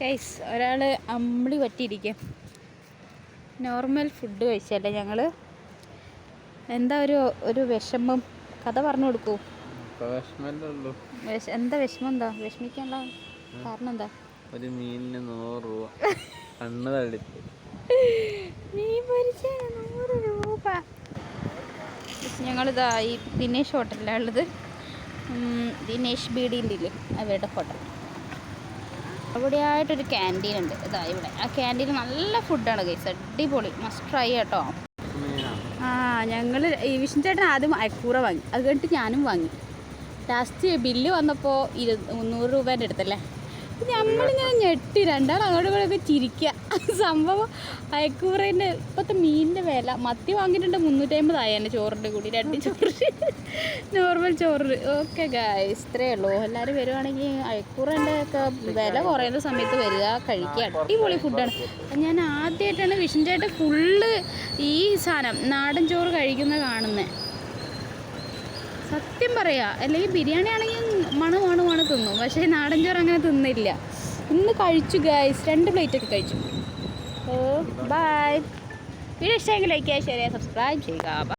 Guys ഒരാൾ അമ്പിളി പറ്റിയിരിക്കും normal food കഴിച്ചല്ലേ ഞങ്ങൾ എന്താ ഒരു ഒരു വിഷമം? കഥ പറഞ്ഞു കൊടുക്കൂ. എന്താ വിഷമം എന്താ? വിഷമിക്കാനുള്ള കാരണം എന്താ? ഒരു മീനിന് നൂറ് രൂപ. കണ്ണ് തള്ളി മീൻ പൊരിച്ച നൂറ് രൂപ. ഞങ്ങളിതാ ഈ ദിനേശ് ഹോട്ടലിലാണുള്ളത് ഉം, ദിനേശ് ബീഡിന്റെ ഇല്ലേ അവരുടെ ഹോട്ടൽ അവിടെയായിട്ടൊരു ക്യാന്റീൻ ഉണ്ട്. ഇതാ ഇവിടെ. ആ ക്യാന്റീൻ നല്ല ഫുഡാണ് ഗൈസ് അടിപൊളി. മസ്റ്റ് ട്രൈ കേട്ടോ. ആ ഞങ്ങൾ ഈ വിഷ്ണു ചേട്ടൻ ആദ്യം അയക്കൂറ വാങ്ങി. അത് കഴിഞ്ഞിട്ട് ഞാനും വാങ്ങി. ലാസ്റ്റ് ബില്ല് വന്നപ്പോൾ ഇരു മുന്നൂറ് രൂപേന്റെ അടുത്തല്ലേ? നമ്മളിങ്ങനെ ഞെട്ടി രണ്ടാൾ അങ്ങോട്ടും ഇങ്ങോട്ടൊക്കെ ചിരിക്കുക സംഭവം അയക്കൂറേന്റെ ഇപ്പോഴത്തെ മീനിന്റെ വില മത്തി വാങ്ങിയിട്ടുണ്ട് മുന്നൂറ്റമ്പതായി എന്റെ ചോറിന്റെ കൂടി രണ്ട് ചോറ്. നോർമൽ ചോറ്. ഓക്കെ ഗായ്സ് ഇത്രയേ ഉള്ളൂ. എല്ലാവരും വരുവാണെങ്കിൽ അയക്കൂറേന്റെ ഒക്കെ വില കുറയുന്ന സമയത്ത് വരിക കഴിക്കുക. അടിപൊളി ഫുഡാണ് ഞാൻ ആദ്യമായിട്ടാണ് വിഷ്ണു ചേട്ടൻ ഫുള്ള് ഈ സാധനം നാടൻ ചോറ് കഴിക്കുന്ന കാണുന്നത് സത്യം പറയുക അല്ലെങ്കിൽ ബിരിയാണി ആണെങ്കിൽ പക്ഷേ നാടൻ ചോറ് അങ്ങനെ തിന്നില്ല. ഇന്ന് കഴിച്ചു ഗൈസ് രണ്ട് പ്ലേറ്റ് ഒക്കെ കഴിച്ചു. ഓ ബൈ വീഡിയോ ഇഷ്ടമെങ്കിൽ ലൈക്ക് ചെയ്യുക ഷെയർ ചെയ്യുക സബ്സ്ക്രൈബ് ചെയ്യുക.